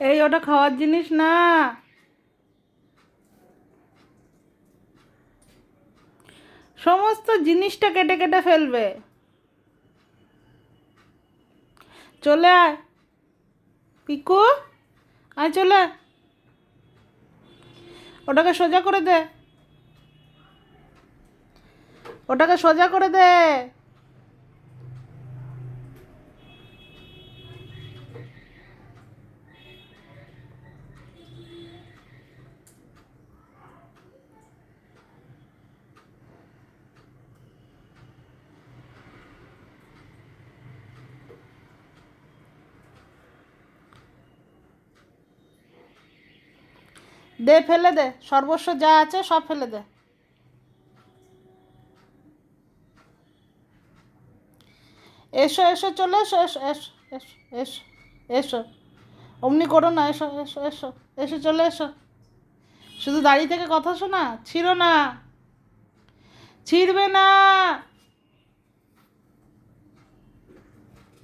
এই, ওটা খাওয়ার জিনিস না। সমস্ত জিনিসটা কেটে কেটে ফেলবে। চলে আয়। পিকু, আয় চলে। ওটাকে সোজা করে দে। ওটাকে সোজা করে দে। দে, ফেলে দে। সর্বস্ব যা আছে সব ফেলে দে। এসো এসো, চলে এসো এসো এসো এসো এসো এসো। অমনি করো না, এসো এসো এসো এসো, চলে এসো। শুধু দাঁড়িয়ে থেকে কথা শোনা, ছিঁড়ো না। ছিঁড়বে না।